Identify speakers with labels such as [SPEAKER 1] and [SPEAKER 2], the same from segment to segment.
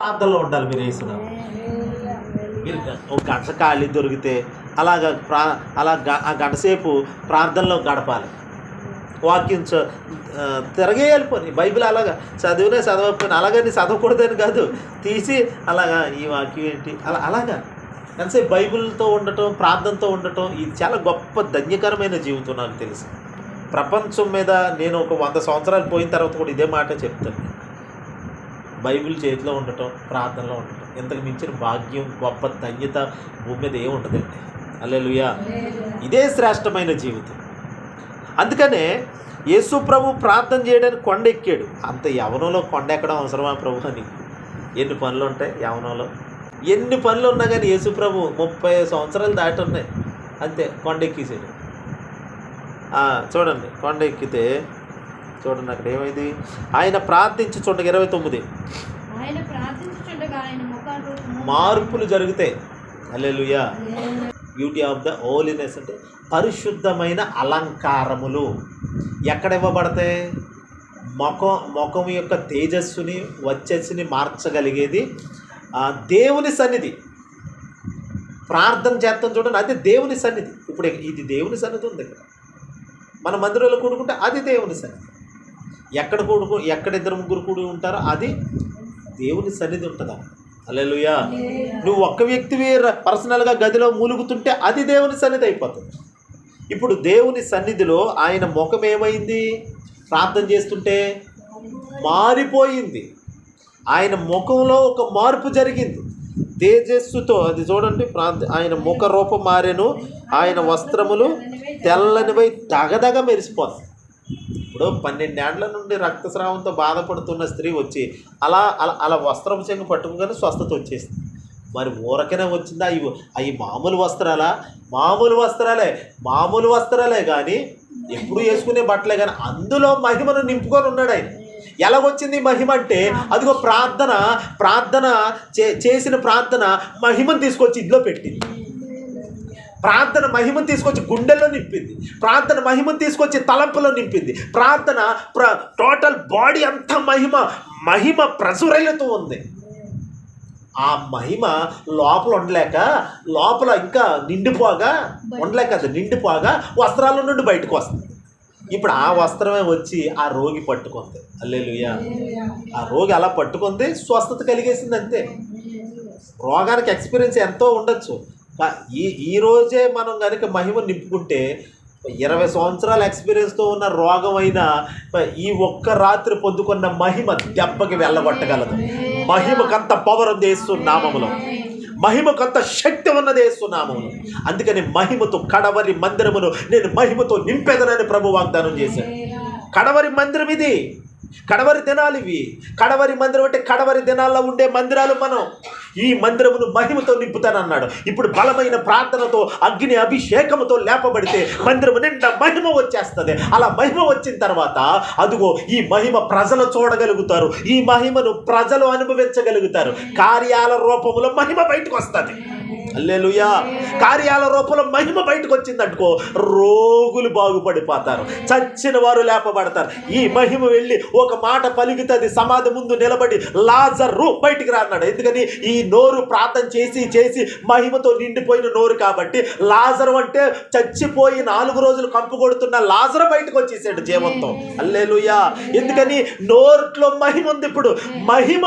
[SPEAKER 1] ప్రార్థనలో ఉండాలి మీరు వేసిన మీరు ఒక గంట ఖాళీ దొరికితే అలాగ ప్రా అలా గ- ఆ గంటసేపు ప్రార్థనలో గడపాలి. వాక్యం తిరగే వెళ్ళిపోయి తిరగేయాలి పోనీ. బైబిల్ అలాగా చదివినే చదవకపోయినా అలాగని చదవకూడదని కాదు. తీసి అలాగా ఈ వాక్యం ఏంటి? అలా అలాగా. ఎంతసేపు బైబిల్తో ఉండటం ప్రార్థనతో ఉండటం ఇది చాలా గొప్ప ధన్యకరమైన జీవితం నాకు తెలుసు. ప్రపంచం మీద నేను ఒక వంద సంవత్సరాలు పోయిన తర్వాత కూడా ఇదే మాట చెప్తాను. బైబిల్ చేతిలో ఉండటం ప్రార్థనలో ఉండటం. ఇంతకు మించిన భాగ్యం గొప్ప ధన్యత భూమి మీద ఏమి ఉండదండి. అల్లెలుయా ఇదే శ్రేష్టమైన జీవితం. అందుకనే యేసు ప్రభు ప్రార్థన చేయడానికి కొండ ఎక్కాడు. అంత యవనంలో కొండ ఎక్కడం అవసరమా ప్రభు అని? ఎన్ని పనులు ఉంటాయి యవనంలో? ఎన్ని పనులు ఉన్నా కానీ యేసు ప్రభు ముప్పై సంవత్సరాలు దాటి ఉన్నాయి. అంతే కొండ ఎక్కేసాడు. చూడండి కొండ ఎక్కితే చూడండి అక్కడ ఏమైంది? ఆయన ప్రార్థించి చూడండి ఇరవై తొమ్మిది. మార్పులు జరుగుతాయి alleluia beauty of the holiness అంటే పరిశుద్ధమైన అలంకారములు. ఎక్కడ ఇవ్వబడతాయి? ముఖం ముఖం యొక్క తేజస్సుని వచ్చస్సుని మార్చగలిగేది ఆ, దేవుని సన్నిధి. ప్రార్థన చేస్తాం చూడండి అది దేవుని సన్నిధి. ఇప్పుడు ఇది దేవుని సన్నిధి ఉంది ఇక్కడ. మన మందిరంలో కూడుకుంటే అది దేవుని సన్నిధి. ఎక్కడ కూడుకు ఎక్కడ ఇద్దరు ముగ్గురు కూడి ఉంటారో అది దేవుని సన్నిధి ఉంటుందా? అల్లెలుయా నువ్వు ఒక్క వ్యక్తివి పర్సనల్గా గదిలో మూలుగుతుంటే అది దేవుని సన్నిధి అయిపోతుంది. ఇప్పుడు దేవుని సన్నిధిలో ఆయన ముఖం ఏమైంది? ప్రార్థన చేస్తుంటే మారిపోయింది. ఆయన ముఖంలో ఒక మార్పు జరిగింది. తేజస్సుతో అది చూడండి ప్రాంత ఆయన ముఖ రూపం మారెను ఆయన వస్త్రములు తెల్లనివై దగదగ మెరిసిపోతాయి. ఇప్పుడు పన్నెండేండ్ల నుండి రక్తస్రావంతో బాధపడుతున్న స్త్రీ వచ్చి అలా అలా అలా వస్త్రం చెంగు పట్టుకుని స్వస్థత వచ్చేసింది. మరి ఊరకనే వచ్చిందా? అవి అవి మామూలు వస్త్రాలా? మామూలు వస్త్రాలే మామూలు వస్త్రాలే కానీ ఎప్పుడు వేసుకునే బట్టలే కానీ అందులో మహిమను నింపుకొని ఉన్నాడు ఆయన. ఎలాగొచ్చింది మహిమ అంటే అదిగో ప్రార్థన ప్రార్థన చే చేసిన ప్రార్థన మహిమను తీసుకొచ్చి ఇంట్లో పెట్టింది. ప్రార్థన మహిమను తీసుకొచ్చి గుండెల్లో నింపింది. ప్రార్థన మహిమను తీసుకొచ్చి తలంపులో నింపింది. ప్రార్థన ప్ర టోటల్ బాడీ అంతా మహిమ మహిమ ప్రచురలతో ఉంది. ఆ మహిమ లోపల ఉండలేక లోపల ఇంకా నిండిపోగా ఉండలేక అది నిండిపోగా వస్త్రాల నుండి బయటకు వస్తుంది. ఇప్పుడు ఆ వస్త్రమే వచ్చి ఆ రోగి పట్టుకుంది. అల్లెలుయ్యా ఆ రోగి అలా పట్టుకుంది స్వస్థత కలిగేసింది అంతే. రోగానికి ఎక్స్పీరియన్స్ ఎంతో ఉండొచ్చు. ఈ ఈ రోజే మనం కనుక మహిమ నింపుకుంటే ఇరవై సంవత్సరాల ఎక్స్పీరియన్స్తో ఉన్న రోగం అయినా ఈ ఒక్క రాత్రి పొందుకున్న మహిమ దెబ్బకి వెళ్ళగొట్టగలదు. మహిమకంత పవర్ ఉంది నామములో. మహిమకంత శక్తి ఉన్నది నామములో. అందుకని మహిమతో కడవరి మందిరమును నేను మహిమతో నింపెదనని ప్రభు వాగ్దానం చేశాను కడవరి మందిరం ఇది. కడవరి దినాలు ఇవి. కడవరి మందిరం అంటే కడవరి దినాల్లో ఉండే మందిరాలు మనం. ఈ మందిరమును మహిమతో నింపుతానన్నాడు. ఇప్పుడు బలమైన ప్రార్థనతో అగ్ని అభిషేకముతో లేపబడితే మందిరము నిండా మహిమ వచ్చేస్తుంది. అలా మహిమ వచ్చిన తర్వాత అదుగో ఈ మహిమ ప్రజలు చూడగలుగుతారు. ఈ మహిమను ప్రజలు అనుభవించగలుగుతారు. కార్యాల రూపంలో మహిమ బయటకు వస్తుంది అల్లెలుయా కార్యాల రూపంలో మహిమ బయటకు వచ్చిందనుకో రోగులు బాగుపడిపోతారు. చచ్చిన వారు లేపబడతారు. ఈ మహిమ వెళ్ళి ఒక మాట పలుకుతుంది. సమాధి ముందు నిలబడి లాజరు బయటికి రాన్నాడు ఎందుకని? ఈ నోరు ప్రార్థన చేసి చేసి మహిమతో నిండిపోయిన నోరు కాబట్టి లాజరు అంటే చచ్చిపోయి నాలుగు రోజులు కంపు కొడుతున్న లాజరు బయటకు వచ్చేసాడు జీవంతో. అల్లెలుయా ఎందుకని? నోట్లో మహిమ ఉంది ఇప్పుడు. మహిమ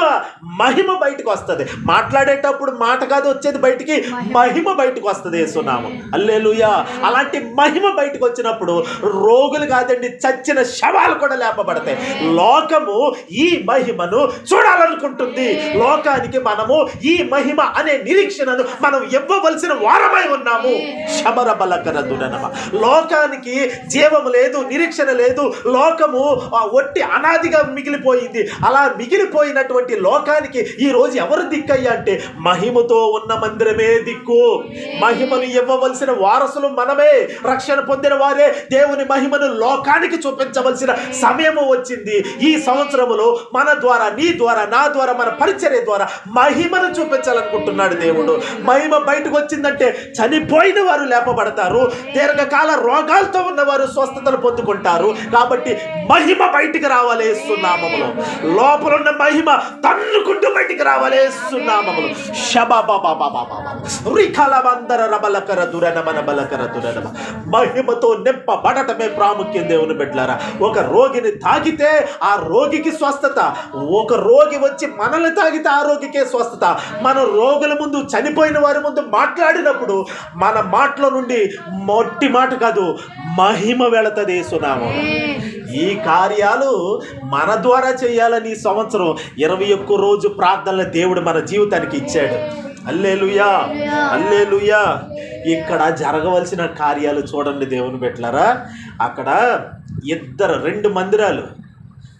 [SPEAKER 1] మహిమ బయటకు వస్తుంది. మాట్లాడేటప్పుడు మాట కాదు వచ్చేది బయటికి మహిమ. బయటకు వస్తుంది వేస్తున్నాము అల్లెలుయా అలాంటి మహిమ బయటకు వచ్చినప్పుడు రోగులు కాదండి చచ్చిన శవాలు కూడా లేపబడతాయి. లోకము ఈ మహిమను చూడాలనుకుంటుంది. లోకానికి మనము ఈ మహిమ అనే నిరీక్షణను మనం ఇవ్వవలసిన వారమై ఉన్నాము. శబర బలకరదునమ లోకానికి జీవము లేదు నిరీక్షణ లేదు. లోకము ఒట్టి అనాదిగా మిగిలిపోయింది. అలా మిగిలిపోయినటువంటి లోకానికి ఈ రోజు ఎవరు దిక్కయ్యా అంటే మహిమతో ఉన్న మందిరమే దిక్కు. మహిమను ఇవ్వవలసిన వారసులు మనమే. రక్షణ పొందిన వారే దేవుని మహిమను లోకానికి చూపించవలసిన సమయము వచ్చింది. ఈ సంవత్సరములో మన ద్వారా నీ ద్వారా నా ద్వారా మన పరిచర్య ద్వారా మహిమను చూపించాలనుకుంటున్నాడు దేవుడు. మహిమ బయటకు వచ్చిందంటే చనిపోయిన వారు లేపబడతారు. దీర్ఘకాల రోగాలతో ఉన్నవారు స్వస్థతలు పొందుకుంటారు. కాబట్టి మహిమ బయటికి రావాలి సున్నామములు లోపల ఉన్న మహిమ తన్నుకుంటూ బయటికి రావాలి సున్నామములు రిఖలబందర రబలకర దురనమన బలకర దురనమ. మహిమతో నింపబడటమే ప్రాముఖ్యం దేవుని బిడ్డలారా. ఒక రోగిని తాకితే ఆ రోగికి స్వస్థత. ఒక రోగి వచ్చి మనల్ని తాగితే ఆ రోగికే స్వస్థత. మన రోగుల ముందు చనిపోయిన వారి ముందు మాట్లాడినప్పుడు మన మాటల నుండి మొట్టి మాట కాదు మహిమ వెళతది సునామం ఈ కార్యాలు మన ద్వారా చేయాలని ఈ సంవత్సరం ఇరవై ఒక్క రోజు ప్రార్థనల దేవుడు మన జీవితానికి ఇచ్చాడు. అల్లేలుయా అల్లేలుయా ఇక్కడ జరగవలసిన కార్యాలు చూడండి దేవుని పెట్టారా అక్కడ ఇద్దరు రెండు మందిరాలు.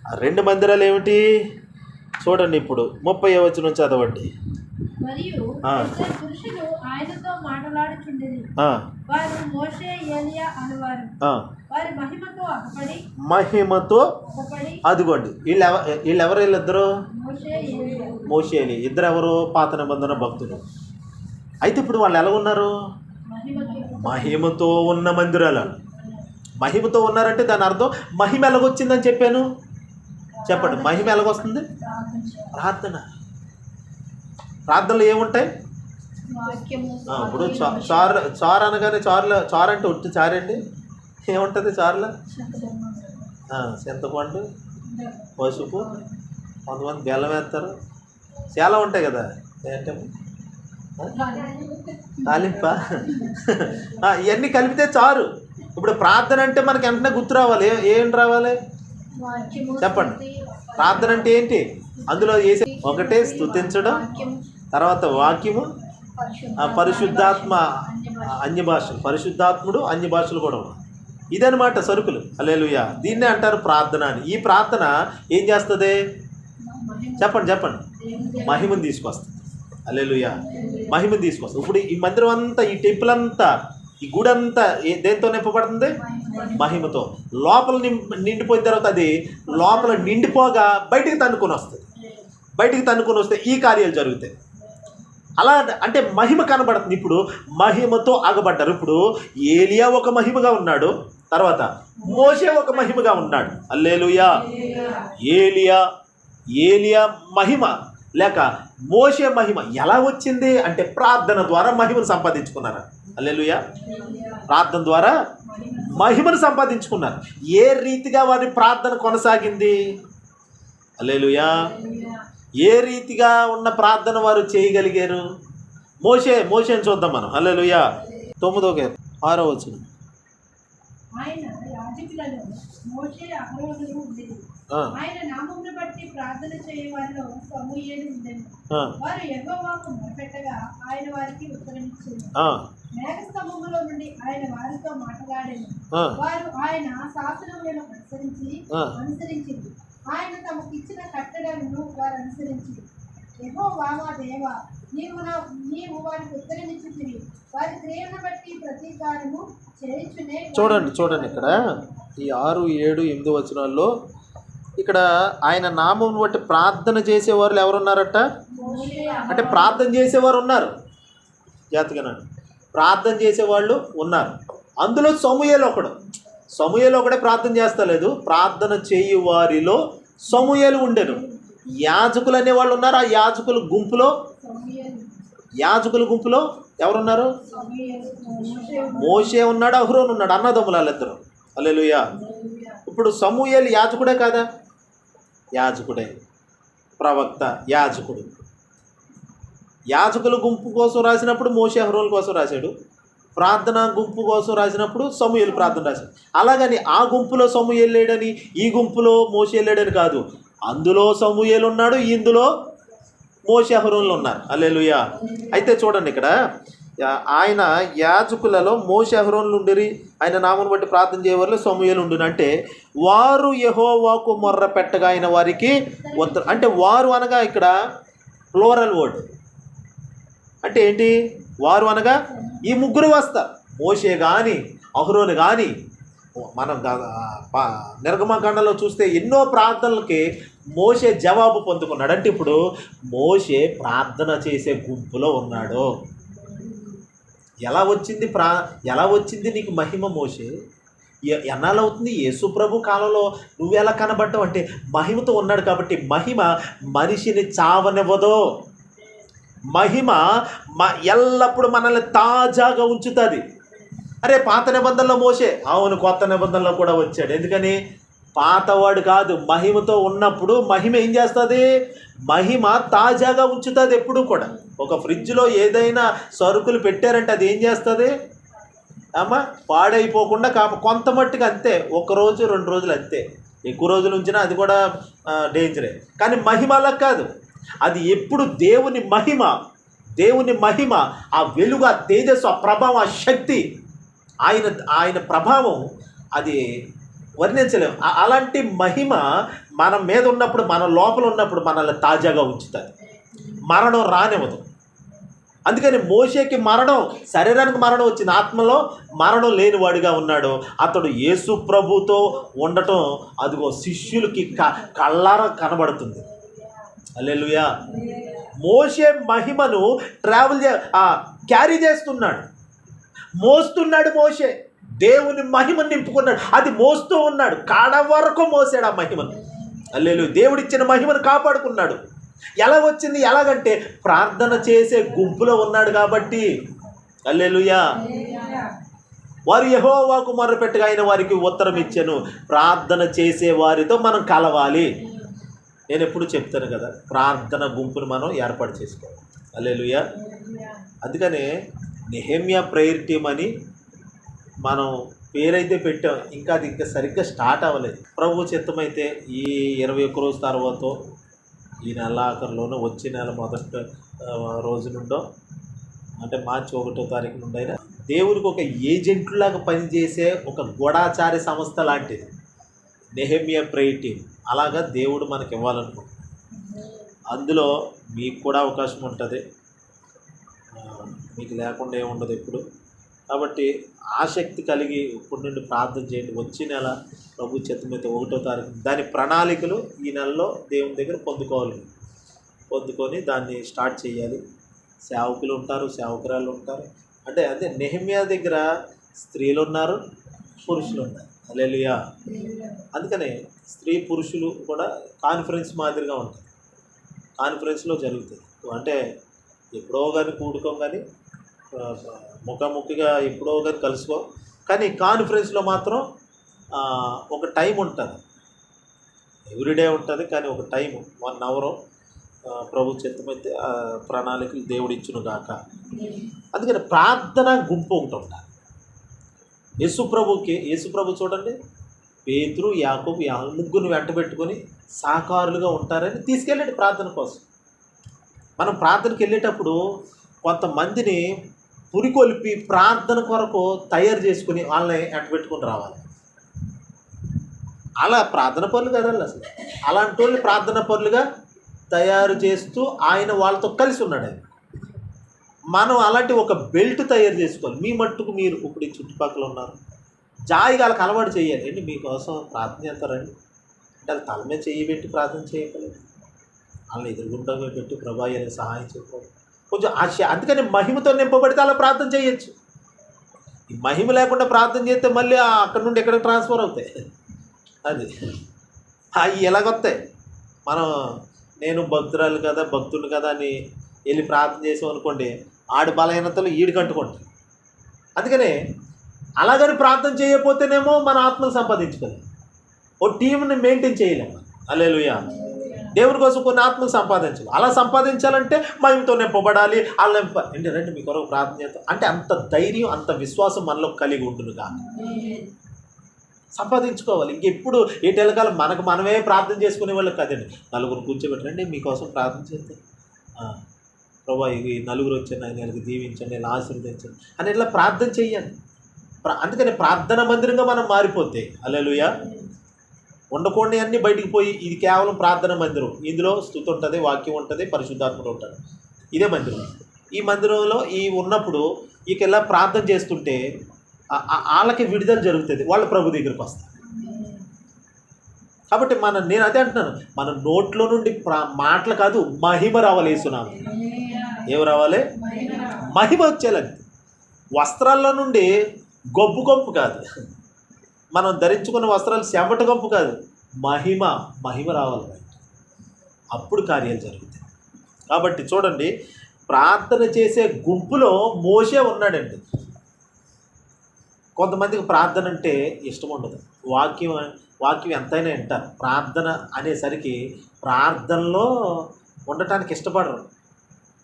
[SPEAKER 1] ఆ రెండు మందిరాలు ఏమిటి? చూడండి ఇప్పుడు ముప్పై వచనం చదవండి.
[SPEAKER 2] మరియు
[SPEAKER 1] ఆ.
[SPEAKER 2] ఇద్దరు పురుషులు ఆయనతో మాట్లాడుచుండేది
[SPEAKER 1] ఆ,
[SPEAKER 2] వారు మోషే ఏలియా అనువారు.
[SPEAKER 1] ఆ.
[SPEAKER 2] వారి మహిమతో అగపడి.
[SPEAKER 1] మహిమతో
[SPEAKER 2] అగపడి.
[SPEAKER 1] అదిగోండి వీళ్ళు వీళ్ళు ఎవరు వీళ్ళిద్దరు?
[SPEAKER 2] మోషే ఏలియా.
[SPEAKER 1] ఇద్దరు ఎవరు పాత నిబంధన భక్తులు. అయితే ఇప్పుడు వాళ్ళు ఎలా ఉన్నారు?
[SPEAKER 2] మహిమతో
[SPEAKER 1] ఉన్న మందిరాలు మహిమతో ఉన్నారంటే దాని అర్థం మహిమ ఎలాగొచ్చిందని చెప్పాను? చెప్పండి మహిమ ఎలాగొస్తుంది? ప్రార్థన. ప్రార్థనలు ఏముంటాయి? ఇప్పుడు చా- చారు చారు అనగానే చారులో చారు అంటే ఉట్టి చారండి ఏముంటుంది చారులో? చింతపండు పసుపు కొంతమంది బెల్లం వేస్తారు. చాలా ఉంటాయి కదా? ఏంటే? తాలింప? ఇవన్నీ కలిపితే చారు. ఇప్పుడు ప్రార్థన అంటే మనకి వెంటనే గుర్తు రావాలి. ఏం రావాలి? చెప్పండి. ప్రార్థన అంటే ఏంటి? అందులో చేసే ఒకటే
[SPEAKER 2] స్థుతించడం
[SPEAKER 1] తర్వాత వాక్యము పరిశుద్ధాత్మ అన్య భాషలు పరిశుద్ధాత్ముడు అన్య భాషలు కూడా ఇదనమాట సరుకులు. అలేలుయా దీన్నే అంటారు ప్రార్థన అని. ఈ ప్రార్థన ఏం చేస్తుంది? చెప్పండి చెప్పండి. మహిమను తీసుకొస్తుంది. అల్లెలుయా మహిమను తీసుకొస్తుంది. ఇప్పుడు ఈ మందిరం అంతా ఈ టెంపుల్ అంతా ఈ గుడి అంతా ఏ- దేంతో నింపబడుతుంది? మహిమతో. లోపల నిండిపోయిన తర్వాత అది లోపల నిండిపోగా బయటికి తన్నుకొని వస్తుంది బయటికి తన్నుకొని వస్తే ఈ కార్యాలు జరుగుతాయి. అలా అంటే మహిమ కనబడుతుంది. ఇప్పుడు మహిమతో ఆగబడ్డారు. ఇప్పుడు ఏలియా ఒక మహిమగా ఉన్నాడు. తర్వాత మోసే ఒక మహిమగా ఉన్నాడు. అల్లేలుయా. ఏలియా. ఏలియా మహిమ. లేక మోసే మహిమ. ఎలా వచ్చింది? అంటే ప్రార్థన ద్వారా మహిమను సంపాదించుకున్నారు? అల్లెలుయ ప్రార్థన ద్వారా మహిమను సంపాదించుకున్నారు. ఏ రీతిగా వారి ప్రార్థన కొనసాగింది? అల్లెలుయా ఏ రీతిగా ఉన్న ప్రార్థన వారు చేయగలిగారు? మోసే మోసేని చూద్దాం మనం. అల్లెలుయా తొమ్మిదో కేర్ ఆరో వచ్చిన
[SPEAKER 2] ఆయన నామమును బట్టి ప్రార్థన చేయవారిలో సమూయేలు ఉండేది వారు యెహోవాకు మొరపెట్టగా ఆయన వారికి ఉత్తరమిచ్చింది మేఘస్తంభములో నుండి ఆయన వారితో మాట్లాడేది వారు ఆయన శాసనములను అనుసరించి
[SPEAKER 1] ఆ.
[SPEAKER 2] అనుసరించింది ఆయన తమకు ఇచ్చిన కట్టడలను వారు అనుసరించింది యెహోవా మా దేవ నీవు నా నీవు వారికి ఉత్తరమిచ్చింది వారి క్రియను బట్టి ప్రతీకారము చేయించునే
[SPEAKER 1] చూడండి చూడండి ఇక్కడ. ఈ ఆరు ఏడు ఎనిమిది వచనాల్లో ఇక్కడ ఆయన నామం బట్టి ప్రార్థన చేసేవారు ఎవరున్నారట?
[SPEAKER 2] మోషే
[SPEAKER 1] అంటే ప్రార్థన చేసేవారు ఉన్నారు. జాతకనాడు ప్రార్థన చేసేవాళ్ళు ఉన్నారు. అందులో సమూహలు ఒకడు. సమూహలు ఒకడే ప్రార్థన చేస్తలేదు. ప్రార్థన చేయు వారిలో సమూహలు ఉండెను. యాజకులు అనేవాళ్ళు ఉన్నారు. ఆ యాజకుల గుంపులో యాజకుల గుంపులో ఎవరున్నారు?
[SPEAKER 2] మోషే
[SPEAKER 1] మోషే ఉన్నాడు అహ్రోన్ ఉన్నాడు అన్నదమ్ములు వాళ్ళిద్దరు అల్లెలుయా ఇప్పుడు సమూహలు యాజకుడే కాదా? యాజకుడే. ప్రవక్త యాజకుడు. యాజకుల గుంపు కోసం రాసినప్పుడు మోషే అహ్రోన్ కోసం రాశాడు. ప్రార్థన గుంపు కోసం రాసినప్పుడు సమూహలు ప్రార్థన రాశాడు. అలాగని ఆ గుంపులో సమూహలు లేడని ఈ గుంపులో మోసే లేడని కాదు. అందులో సమూహలు ఉన్నాడు ఇందులో మోషే అహ్రోన్లు ఉన్నారు. అల్లెలుయా అయితే చూడండి ఇక్కడ. ఆయన యాజకులలో మోషహరోన్లు ఉండిరి ఆయన నామను బట్టి ప్రార్థన చేయవారు సమూహలు ఉండిన అంటే వారు యహోవాకు మొర్ర పెట్టగా ఆయన వారికి ఉత్తర అంటే వారు అనగా ఇక్కడ ఫ్లోరల్ వర్డ్. అంటే ఏంటి? వారు అనగా ఈ ముగ్గురు వస్తారు మోషే కానీ అహరోని కానీ మనం గ- నిర్గమకాండలో చూస్తే ఎన్నో ప్రార్థనలకి మోషే జవాబు పొందుకున్నాడు. అంటే ఇప్పుడు మోషే ప్రార్థన చేసే గుంపులో ఉన్నాడు. ఎలా వచ్చింది ప్రా ఎలా వచ్చింది నీకు మహిమ మోషే? ఎన్నాళ్ళవుతుంది అవుతుంది? యేసు ప్రభు కాలంలో నువ్వు ఎలా కనబడ్డావు? అంటే మహిమతో ఉన్నాడు కాబట్టి మహిమ మనిషిని చావనివ్వదు. మహిమ మ ఎల్లప్పుడూ మనల్ని తాజాగా ఉంచుతుంది. అరే పాత నిబంధనలో మోసే అవును కొత్త నిబంధనలో కూడా వచ్చాడు. ఎందుకని? పాతవాడు కాదు మహిమతో ఉన్నప్పుడు మహిమ ఏం చేస్తుంది? మహిమ తాజాగా ఉంచుతుంది ఎప్పుడు కూడా. ఒక ఫ్రిడ్జ్లో ఏదైనా సరుకులు పెట్టారంటే అది ఏం చేస్తుంది? అమ్మా పాడైపోకుండా కాప కొంత మట్టుకు అంతే. ఒక రోజు రెండు రోజులు అంతే. ఎక్కువ రోజులు ఉంచినా అది కూడా డేంజరే కానీ మహిమ అలా కాదు. అది ఎప్పుడు దేవుని మహిమ దేవుని మహిమ ఆ వెలుగు ఆ తేజస్సు ఆ ప్రభావం ఆ శక్తి ఆయన ఆయన ప్రభావం అది వర్ణించలేము. అలాంటి మహిమ మన మీద ఉన్నప్పుడు మన లోపల ఉన్నప్పుడు మనల్ని తాజాగా ఉంచుతుంది. మరణం రానివ్వదు. అందుకని మోషేకి మరణం శరీరానికి మరణం వచ్చిన ఆత్మలో మరణం లేనివాడిగా ఉన్నాడు. అతడు యేసు ప్రభుతో ఉండటం అదిగో శిష్యులకి క కళ్ళార కనబడుతుంది. అల్లెలుయా మోషే మహిమను ట్రావెల్ చే క్యారీ చేస్తున్నాడు. మోస్తున్నాడు మోషే. దేవుని మహిమను నింపుకున్నాడు. అది మోస్తూ ఉన్నాడు. కాడ వరకు మోసాడు ఆ మహిమను. అల్లెలు దేవుడిచ్చిన మహిమను కాపాడుకున్నాడు. ఎలా వచ్చింది? ఎలాగంటే ప్రార్థన చేసే గుంపులో ఉన్నాడు కాబట్టి. అల్లెలుయా. వారు యహోవాకు మర్రపెట్టగా ఆయన వారికి ఉత్తరం ఇచ్చాను. ప్రార్థన చేసే వారితో మనం కలవాలి. నేను ఎప్పుడు చెప్తాను కదా ప్రార్థన గుంపును మనం ఏర్పాటు చేసుకోవాలి. అల్లెలుయా. అందుకనే నెహమ్యా ప్రేయర్ టీమ్ అని మనం పేరైతే పెట్టాం ఇంకా అది ఇంకా సరిగ్గా స్టార్ట్ అవ్వలేదు. ప్రభు చిత్తమైతే ఈ ఇరవై ఒక్క రోజు తర్వాత ఈ నెల ఆఖరిలోనూ వచ్చే నెల మొదటి రోజు నుండో అంటే మార్చి ఒకటో తారీఖు నుండి అయినా దేవునికి ఒక ఏజెంట్లాగా పనిచేసే ఒక గొడాచారి సంస్థ లాంటిది. నెహమియా ప్రేయర్ అలాగా దేవుడు మనకి ఇవ్వాలనుకో అందులో మీకు కూడా అవకాశం ఉంటుంది. మీకు లేకుండా ఏముండదు ఎప్పుడు. కాబట్టి ఆసక్తి కలిగి ఇప్పటి నుండి ప్రార్థన చేయండి. వచ్చే నెల ప్రభు చిత్తమైతే ఒకటో తారీఖు దాని ప్రణాళికలు ఈ నెలలో దేవుని దగ్గర పొందుకోవాలి. పొందుకొని దాన్ని స్టార్ట్ చేయాలి. సేవకులు ఉంటారు సేవకురాలు ఉంటారు. అంటే అదే నెహమ్యా దగ్గర స్త్రీలు ఉన్నారు పురుషులు ఉన్నారు. అలెలియా అందుకనే స్త్రీ పురుషులు కూడా కాన్ఫరెన్స్ మాదిరిగా ఉంటుంది కాన్ఫరెన్స్లో జరుగుతుంది అంటే ఎప్పుడో కానీ కూడుకోం కానీ ముఖాముఖిగా ఎప్పుడో కానీ కలుసుకో. కానీ కాన్ఫరెన్స్లో మాత్రం ఒక టైం ఉంటుంది. ఎవ్రీడే ఉంటుంది కానీ ఒక టైం వన్ అవరు ప్రభు చిత్తమైతే ప్రణాళికలు దేవుడు ఇచ్చును గాక. అందుకని ప్రార్థన గుంపు ఒకటి ఉండాలి. యేసుప్రభుకి యేసుప్రభు చూడండి పేతురు యాకోబు యా ముగ్గురు వెంట పెట్టుకొని సహకారులుగా ఉంటారని తీసుకెళ్ళండి ప్రార్థన కోసం. మనం ప్రార్థనకి వెళ్ళేటప్పుడు కొంతమందిని పురికొల్పి ప్రార్థన కొరకు తయారు చేసుకుని వాళ్ళని వెంట రావాలి. అలా ప్రార్థన పనులు కదండి అసలు. అలాంటి వాళ్ళు ప్రార్థన పనులుగా తయారు చేస్తూ ఆయన వాళ్ళతో కలిసి ఉన్నాడు ఆయన. మనం అలాంటి ఒక బెల్ట్ తయారు చేసుకోవాలి. మీ మట్టుకు మీరు ఇప్పుడు ఈ చుట్టుపక్కల ఉన్నారు. జాయిగా అలవాటు చేయాలి. అండి మీకోసం ప్రార్థన చేస్తారండి. అంటే అది తల మీద చేయి పెట్టి ప్రార్థన చేయగలరు వాళ్ళని ఎదురుగుండా పెట్టి ప్రభా అని సహాయం చేయకూడదు కొంచెం ఆశ. అందుకని మహిమతో నింపబడితే అలా ప్రార్థన చేయొచ్చు. ఈ మహిమ లేకుండా ప్రార్థన చేస్తే మళ్ళీ అక్కడ అక్కడి నుండి ఎక్కడ ట్రాన్స్ఫర్ అవుతాయి? అది. అవి ఎలాగొస్తాయి మనం నేను భక్తురాలు కదా భక్తుడు కదా అని వెళ్ళి ప్రార్థన చేసాం అనుకోండి ఆడి బలహీనతలు ఈడు కట్టుకుంటాం అందుకనే అలాగని ప్రార్థన చేయకపోతేనేమో మన ఆత్మను సంపాదించుకోలేము ఓ టీంని మెయింటైన్ చేయలేము అల్లెలుయా. దేవుని కోసం కొన్ని ఆత్మలు సంపాదించాలి. అలా సంపాదించాలంటే మయంతో నింపబడాలి. అలా నింప ఏంటి రండి మీ కొరకు ప్రార్థన చేస్తాం అంటే అంత ధైర్యం అంత విశ్వాసం మనలో కలిగి ఉంటుంది కాదు సంపాదించుకోవాలి. ఇంకెప్పుడు ఏ టెలకాలం మనకు మనమే ప్రార్థన చేసుకునే వాళ్ళు కదండి. నలుగురు కూర్చోబెట్టండి మీకోసం ప్రార్థన చేస్తే ప్రభా ఇది నలుగురు వచ్చాను ఆయన వీళ్ళకి దీవించండి ఇలా ఆశీర్వదించండి అని ఇట్లా ప్రార్థన చేయండి ప్ర- అందుకని ప్రార్థన మందిరంగా మనం మారిపోతే. అల్లెలుయా. ఉండకూడని అన్నీ బయటికి పోయి ఇది కేవలం ప్రార్థన మందిరం. ఇందులో స్థుతి ఉంటుంది వాక్యం ఉంటుంది పరిశుద్ధాత్ముడు ఉంటాడు. ఇదే మందిరం. ఈ మందిరంలో ఈ ఉన్నప్పుడు ఇకెలా ప్రార్థన చేస్తుంటే వాళ్ళకి విడుదల జరుగుతుంది. వాళ్ళ ప్రభు దగ్గరికి వస్తారు. కాబట్టి మన నేను అదే అంటున్నాను. మన నోట్లో నుండి ప్రా మాటలు కాదు మహిమ రావాలి వేసున్నాను ఏమి రావాలి? మహిమ వచ్చేలా వస్త్రాల్లో నుండి గొప్పు గొప్పు కాదు. మనం ధరించుకున్న వస్త్రాలు చెమట గొప్పు కాదు మహిమ మహిమ రావాలి. అప్పుడు కార్యాలు జరుగుతాయి. కాబట్టి చూడండి ప్రార్థన చేసే గుంపులో మోసే ఉన్నాడండి. కొంతమందికి ప్రార్థన అంటే ఇష్టం ఉండదు. వాక్యం వాక్యం ఎంతైనా వింటారు. ప్రార్థన అనేసరికి ప్రార్థనలో ఉండటానికి ఇష్టపడరు.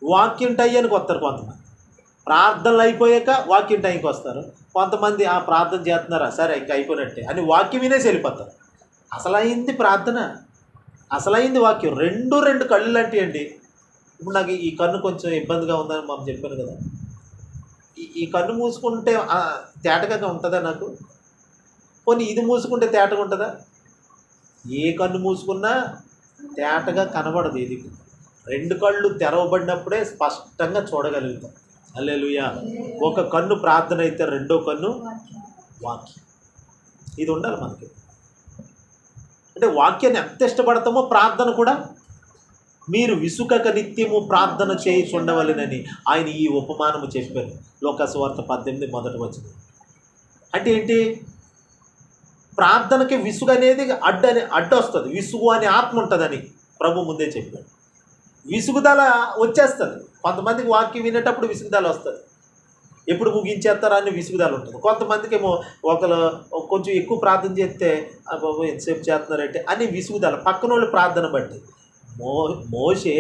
[SPEAKER 1] వాక్యం టైయానికి వస్తారు కొంతమంది. ప్రార్థనలు అయిపోయాక వాక్యం టైంకి వస్తారు. కొంతమంది ఆ ప్రార్థన చేస్తున్నారా? సరే ఇంకా అయిపోయినట్టే. అని వాక్యం వినేసి వెళ్ళిపోతారు. అసలైంది ప్రార్థన? అసలైంది వాక్యం. రెండు రెండు కళ్ళు లాంటివి అండి. ఇప్పుడు నాకు ఈ కన్ను కొంచెం ఇబ్బందిగా ఉందని మనం చెప్పాను కదా. ఈ ఈ కన్ను మూసుకుంటే తేటగా ఉంటుందా నాకు? పోనీ ఇది మూసుకుంటే తేటగా ఉంటుందా? ఏ కన్ను మూసుకున్నా తేటగా కనబడదు ఇది. రెండు కళ్ళు తెరవబడినప్పుడే స్పష్టంగా చూడగలుగుతాం. అల్లెలుయా ఒక కన్ను ప్రార్థన అయితే రెండో కన్ను వాక్యం. ఇది ఉండాలి మనకి. అంటే వాక్యాన్ని ఎంత ఇష్టపడతామో ప్రార్థన కూడా. మీరు విసుకక నిత్యము ప్రార్థన చేయి ఆయన ఈ ఉపమానము చెప్పారు. లోకస్వార్త పద్దెనిమిది మొదటి వచ్చిన అంటే ఏంటి? ప్రార్థనకి విసుగు అనేది అడ్డని అడ్డు వస్తుంది. విసుగు అనే ఆత్మ ఉంటుందని ప్రభు ముందే చెప్పాడు. విసుగుదల వచ్చేస్తుంది. కొంతమందికి వాక్యం వినేటప్పుడు విసుగుదల వస్తుంది. ఎప్పుడు ముగించేస్తారా అని విసుగుదల ఉంటుంది. కొంతమందికి ఏమో ఒకరు కొంచెం ఎక్కువ ప్రార్థన చేస్తే బాబు ఎంతసేపు చేస్తున్నారంటే అని విసుగుదల పక్కన వాళ్ళు ప్రార్థన బట్టి. మో మోసే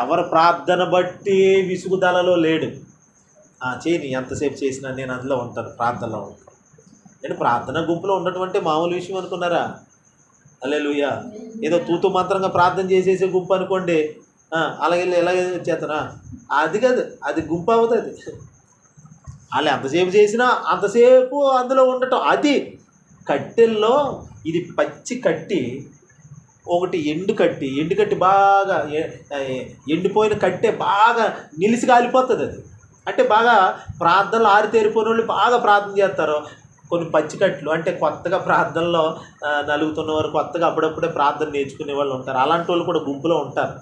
[SPEAKER 1] ఎవరి ప్రార్థన బట్టి విసుగుదలలో లేడు. చేయని ఎంతసేపు చేసినా నేను అందులో ఉంటాను ప్రార్థనలో ఉంటాను. నేను ప్రార్థన గుంపులో ఉండటం అంటే మామూలు విషయం అనుకున్నారా? అలే ఏదో తూతు మంత్రంగా ప్రార్థన చేసేసే గుంపు అనుకోండి అలాగే ఎలాగే చేతనా అది కాదు అది గుంపు అవుతుంది. వాళ్ళు ఎంతసేపు చేసినా అంతసేపు అందులో ఉండటం. అది కట్టెల్లో ఇది పచ్చి కట్టి ఒకటి ఎండు కట్టి ఎండు కట్టి బాగా ఎండిపోయిన కట్టే బాగా నిలిసి కాలిపోతుంది అది. అంటే బాగా ప్రార్థనలు ఆరితేరిపోయిన వాళ్ళు బాగా ప్రార్థన చేస్తారు. కొన్ని పచ్చికట్లు అంటే కొత్తగా ప్రార్థనలో నలుగుతున్నవారు నలుగుతున్న వారు కొత్తగా అప్పుడప్పుడే ప్రార్థన నేర్చుకునే వాళ్ళు ఉంటారు. అలాంటి వాళ్ళు కూడా గుంపులో ఉంటారు.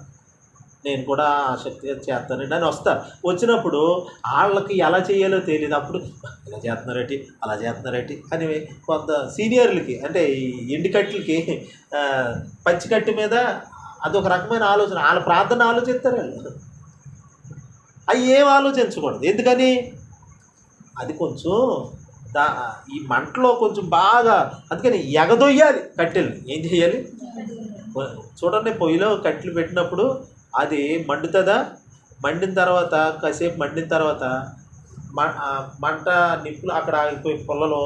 [SPEAKER 1] నేను కూడా శక్తిగా చేస్తానండి అని వస్తారు. వచ్చినప్పుడు వాళ్ళకి ఎలా చేయాలో తెలియదు అప్పుడు ఇలా చేస్తున్నారటి? అలా చేస్తున్నారటి? అని కొంత సీనియర్లకి అంటే ఈ ఎండికట్లకి పచ్చికట్టు మీద అదొక రకమైన ఆలోచన. వాళ్ళ ప్రార్థన ఆలోచిస్తారు వాళ్ళు. అవి ఏం ఆలోచించకూడదు. ఎందుకని? అది కొంచెం దా ఈ మంటలో కొంచెం బాగా అందుకని ఎగదొయ్యాలి కట్టెలు ఏం చేయాలి? చూడండి పొయ్యిలో కట్టెలు పెట్టినప్పుడు అది మండుతుందా? మండిన తర్వాత కాసేపు మండిన తర్వాత మ- మంట నిప్పులు అక్కడ ఆగిపోయి పొలలో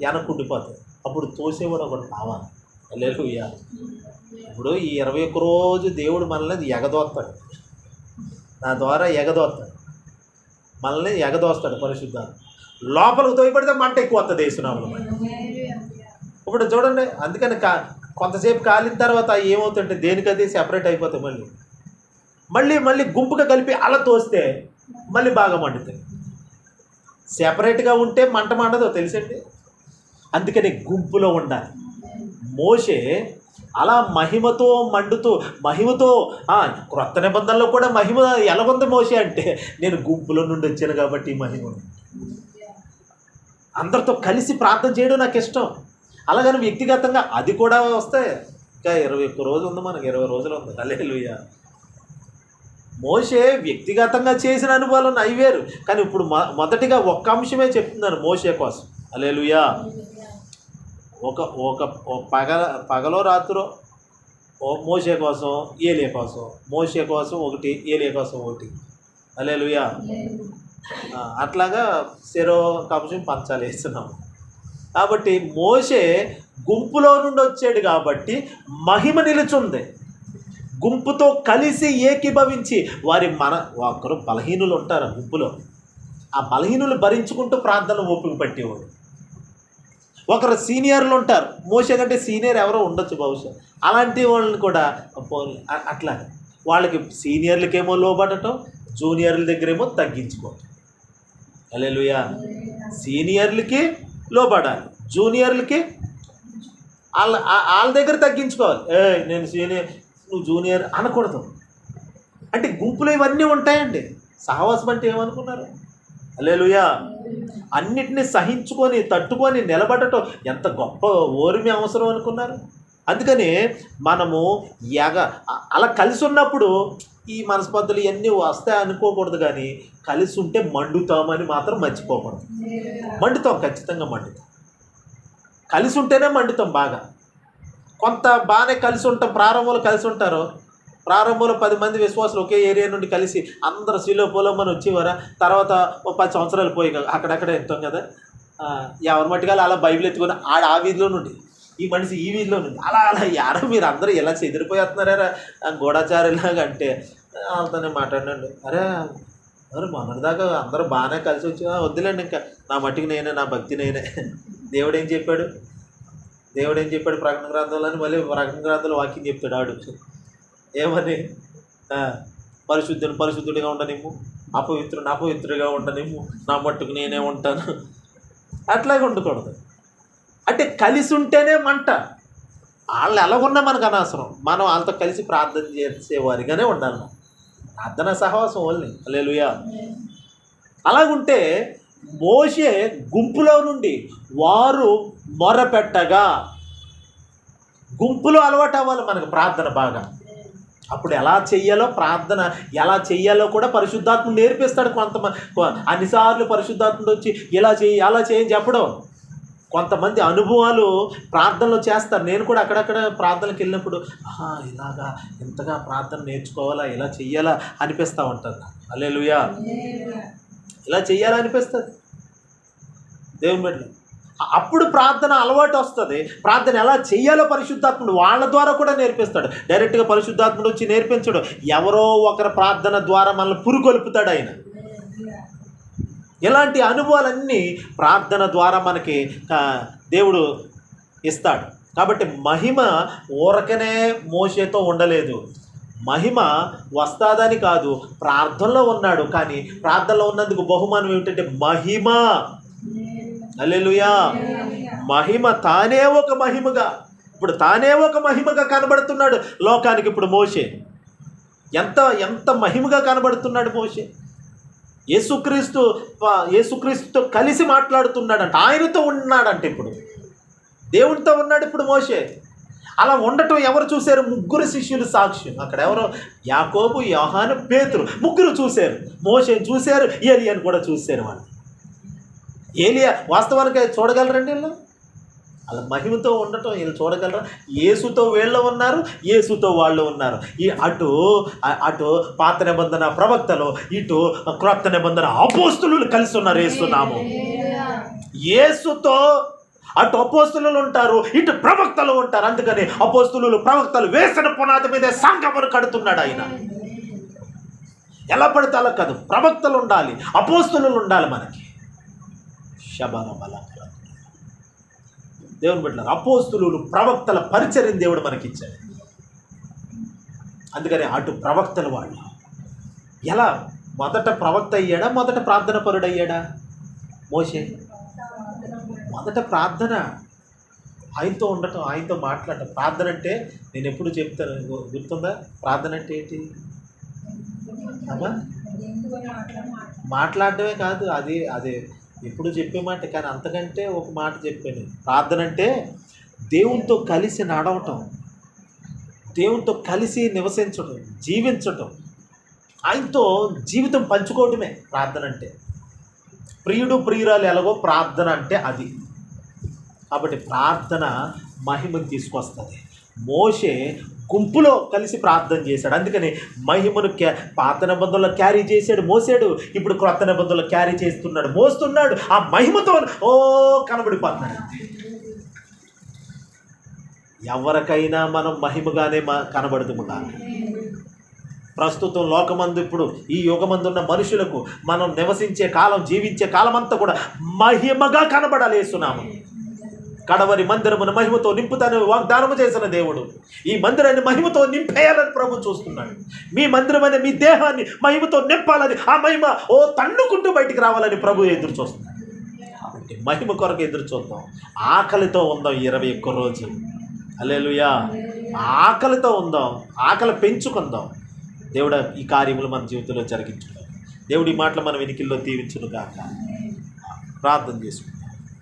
[SPEAKER 1] వెనక్కుండిపోతుంది అప్పుడు తోసేవాడు ఒకటి కావాలి లేదు ఇప్పుడు ఈ ఇరవై ఒక్క రోజు దేవుడు మనల్ని ఎగదోస్తాడు. నా ద్వారా ఎగదోస్తాడు. మనల్ని ఎగదోస్తాడు పరిశుద్ధాలు లోపలికి తోయబడితే మంట ఎక్కువ వస్తుంది వేసునాములు ఇప్పుడు చూడండి అందుకని కా కొంతసేపు కాలిన తర్వాత ఏమవుతుంటే దేనికది సెపరేట్ అయిపోతాయి మళ్ళీ? మళ్ళీ మళ్ళీ గుంపుగా కలిపి అలా తోస్తే మళ్ళీ బాగా మండుతాయి. సెపరేట్గా ఉంటే మంట మండదో తెలుసండి? అందుకని గుంపులో ఉండాలి. మోషే అలా మహిమతో మండుతూ మహిమతో క్రొత్త నిబంధనలో కూడా మహిమ ఎలాగుంది మోషే అంటే నేను గుంపులో నుండి వచ్చాను కాబట్టి ఈ మహిమ అందరితో కలిసి ప్రార్థన చేయడం నాకు ఇష్టం. అలాగని వ్యక్తిగతంగా అది కూడా వస్తాయి ఇంకా ఇరవై ఒక్క రోజు ఉంది మనకి ఇరవై రోజులు ఉంది. అలేలుయ్య మోషే వ్యక్తిగతంగా చేసిన అనుభవాలు ఉన్నాయి వేరు కానీ ఇప్పుడు మొ- మొదటిగా ఒక్క అంశమే చెప్తున్నాను మోషే కోసం. అలేలుయా ఒక ఒక ఒక పగల పగలో రాత్రో ఓ మోషే కోసం ఏలియ కోసం మోషే కోసం ఒకటి ఏలియ కోసం ఒకటి. అలేలుయా ఆ, అట్లాగా సెరో కంశం పంచాలు వేస్తున్నాము. కాబట్టి మోషే గుంపులో నుండి వచ్చాడు కాబట్టి మహిమ నిలుచుంది. గుంపుతో కలిసి ఏకీభవించి వారి మన ఒకరు బలహీనులు ఉంటారు ఆ గుంపులో. ఆ బలహీనులు భరించుకుంటూ ప్రార్థన ఓపిక పట్టేవాడు ఒకరు సీనియర్లు ఉంటారు. మోసే కంటే సీనియర్ ఎవరో ఉండొచ్చు బహుశా. అలాంటి వాళ్ళని కూడా అట్లా వాళ్ళకి సీనియర్లకేమో లోబడటం జూనియర్ల దగ్గరేమో తగ్గించుకోవటం. అలెలుయా సీనియర్లకి లోబడాలి. జూనియర్లకి వాళ్ళ వాళ్ళ దగ్గర తగ్గించుకోవాలి. ఏ నేను సీనియర్ నువ్వు జూనియర్ అనకూడదు. అంటే గుంపులో ఇవన్నీ ఉంటాయండి. సహవాసం అంటే ఏమనుకున్నారు? అలేలుయా అన్నిటినీ సహించుకొని తట్టుకొని నిలబడటం ఎంత గొప్ప ఓర్మి అవసరం అనుకున్నారు? అందుకని మనము ఎగ అలా కలిసి ఉన్నప్పుడు ఈ మనస్పర్ధలు ఇవన్నీ వస్తాయి అనుకోకూడదు కానీ కలిసి ఉంటే మండుతామని మాత్రం మర్చిపోకూడదు. మండుతాం ఖచ్చితంగా మండుతాం. కలిసి ఉంటేనే మండుతాం బాగా. కొంత బాగానే కలిసి ఉంటాం ప్రారంభంలో కలిసి ఉంటారు. ప్రారంభంలో పది మంది విశ్వాసులు ఒకే ఏరియా నుండి కలిసి అందరూ శీలో వచ్చేవారా? తర్వాత ఓ పది సంవత్సరాలు పోయి అక్కడక్కడ ఎంతాం కదా. ఎవరి మట్టుగా అలా బైబిల్ ఎత్తుకొని ఆడ ఆ వీధిలో నుండి ఈ మనిషి ఈ వీధిలో నుండి అలా అలా యారో మీరు అందరూ ఎలా చెదిరిపోయేస్తున్నారా గూఢాచారులాగా అంటే వాళ్ళతోనే మాట్లాడినండి. అరే మరి మొన్నటిదాకా అందరూ బాగానే కలిసి వచ్చి వద్దులేండి ఇంకా నా మట్టికి నేనే నా భక్తి నేనే. దేవుడు ఏం చెప్పాడు? దేవుడు ఏం చెప్పాడు? ప్రకటన గ్రంథంలో అని మళ్ళీ ప్రకటన గ్రంథంలో వాక్యం చెప్తాడు ఆడు. ఏమని? పరిశుద్ధుడు పరిశుద్ధుని పరిశుద్ధుడిగా ఉండనిమ్ము అపవిత్రుని అపవిత్రుడిగా ఉండనిమ్ము నా మట్టుకు నేనే ఉంటాను. అట్లాగే ఉండకూడదు. అంటే కలిసి ఉంటేనే మంట. వాళ్ళు ఎలాగున్నా మనకు అనవసరం. మనం వాళ్ళతో కలిసి ప్రార్థన చేసేవారిగానే ఉండాలి ప్రార్థన సహవాసం ఓన్లీ. లేలుయా అలాగుంటే మోషే గుంపులో నుండి వారు మొరపెట్టగా గుంపులో అలవాటు అవ్వాలి మనకు ప్రార్థన బాగా. అప్పుడు ఎలా చెయ్యాలో ప్రార్థన ఎలా చెయ్యాలో కూడా పరిశుద్ధాత్మ నేర్పిస్తాడు. కొంతమంది అన్నిసార్లు పరిశుద్ధాత్ముడు వచ్చి ఇలా చేయి అలా చేయని చెప్పడం. కొంతమంది అనుభవాలు ప్రార్థనలో చేస్తారు. నేను కూడా అక్కడక్కడ ప్రార్థనకి వెళ్ళినప్పుడు ఆహా ఇలాగా ఇంతగా ప్రార్థన నేర్చుకోవాలా? ఇలా చెయ్యాలా? అనిపిస్తూ ఉంటుంది. అలే ఇలా చెయ్యాలా అనిపిస్తుంది. దేవుని బిడ్డలు అప్పుడు ప్రార్థన అలవాటు వస్తుంది. ప్రార్థన ఎలా చేయాలో పరిశుద్ధాత్ముడు వాళ్ళ ద్వారా కూడా నేర్పిస్తాడు. డైరెక్ట్గా పరిశుద్ధాత్ముడు వచ్చి నేర్పించడు. ఎవరో ఒకరి ప్రార్థన ద్వారా మనల్ని పురుగొలుపుతాడు ఆయన. ఇలాంటి అనుభవాలన్నీ ప్రార్థన ద్వారా మనకి దేవుడు ఇస్తాడు. కాబట్టి మహిమ ఊరకనే మోసేతో ఉండలేదు. మహిమ వస్తాదని కాదు ప్రార్థనలో ఉన్నాడు. కానీ ప్రార్థనలో ఉన్నందుకు బహుమానం ఏమిటంటే మహిమ. అల్లెలుయా మహిమ తానే ఒక మహిమగా. ఇప్పుడు తానే ఒక మహిమగా కనబడుతున్నాడు. లోకానికి ఇప్పుడు మోషే. ఎంత ఎంత మహిమగా కనబడుతున్నాడు మోషే. యేసుక్రీస్తు యేసుక్రీస్తుతో కలిసి మాట్లాడుతున్నాడంట. ఆయనతో ఉన్నాడంట ఇప్పుడు. దేవునితో ఉన్నాడు ఇప్పుడు మోషే. అలా ఉండటం ఎవరు చూశారు? ముగ్గురు శిష్యులు సాక్ష్యం అక్కడ ఎవరో? యాకోబు యోహాను పేతురు ముగ్గురు చూశారు. మోషేని చూశారు ఏలియని కూడా చూశారు వాళ్ళు. ఏలియా వాస్తవానికి చూడగలరండి వీళ్ళు? అలా మహిమతో ఉండటం వీళ్ళు చూడగలరా? యేసుతో వీళ్ళు ఉన్నారు ఏసుతో వాళ్ళు ఉన్నారు. ఈ అటు అటు పాత నిబంధన ప్రవక్తలు ఇటు క్రొత్త నిబంధన అపోస్తులు కలిసి ఉన్నారు ఏసునాము ఏసుతో అటు అపోస్తులు ఉంటారు ఇటు ప్రవక్తలు ఉంటారు. అందుకని అపోస్తులు ప్రవక్తలు వేసిన పునాది మీదే సంఘమును కడుతున్నాడు ఆయన. ఎలా పడితే అలా కాదు ప్రవక్తలు ఉండాలి అపోస్తులు ఉండాలి మనకి. శబర బలంగా దేవుని బిడ్డలు అపోస్తులు ప్రవక్తల పరిచర్యను దేవుడు మనకిచ్చాడు. అందుకని అటు ప్రవక్తలు వాళ్ళు ఎలా మొదట ప్రవక్త అయ్యాడా మొదట ప్రార్థన పరుడయ్యాడా? మోసే మొదట ప్రార్థన ఆయనతో ఉండటం ఆయనతో మాట్లాడటం. ప్రార్థన అంటే నేను ఎప్పుడు చెప్తాను గుర్తుందా? ప్రార్థన అంటే ఏంటి? అమ్మా మాట్లాడటమే కాదు అది అది ఎప్పుడు చెప్పే మాట కానీ అంతకంటే ఒక మాట చెప్పాను. ప్రార్థన అంటే దేవునితో కలిసి నడవటం దేవునితో కలిసి నివసించడం జీవించటం ఆయనతో జీవితం పంచుకోవటమే ప్రార్థన అంటే ప్రియుడు ప్రియురాలు ఎలాగో ప్రార్థన అంటే అది. కాబట్టి ప్రార్థన మహిమను తీసుకొస్తుంది. మోషే గుంపులో కలిసి ప్రార్థన చేశాడు. అందుకని మహిమను క్యా పాత నిబంధనలో క్యారీ చేశాడు మోసాడు. ఇప్పుడు క్రొత్త నిబంధనలో క్యారీ చేస్తున్నాడు మోస్తున్నాడు. ఆ మహిమతో ఓ కనబడిపోతున్నాడు. ఎవరికైనా మనం మహిమగానే మా కనబడుతూ ఉండాలి ప్రస్తుతం లోకమందు ఇప్పుడు ఈ యుగమందు ఉన్న మనుషులకు మనం నివసించే కాలం జీవించే కాలం అంతా కూడా మహిమగా కనబడాలి వేస్తున్నాము కడవరి మందిరమును మహిమతో నింపుతానని వాగ్దానము చేసిన దేవుడు. ఈ మందిరాన్ని మహిమతో నింపేయాలని ప్రభు చూస్తున్నాడు. మీ మందిరం అనే మీ దేహాన్ని మహిమతో నింపాలని ఆ మహిమ ఓ తన్నుకుంటూ బయటికి రావాలని ప్రభు ఎదురు చూస్తున్నాడు. కాబట్టి మహిమ కొరకు ఎదురు చూద్దాం. ఆకలితో ఉందాం ఇరవై ఒక్క రోజు అల్లెలుయా ఆకలితో ఉందాం. ఆకలి పెంచుకుందాం. దేవుడు ఈ కార్యములు మన జీవితంలో జరిగించుకుందాం దేవుడి మాటలు మన వెనికిల్లో దీవించును కాక ప్రార్థన చేసుకుందాం.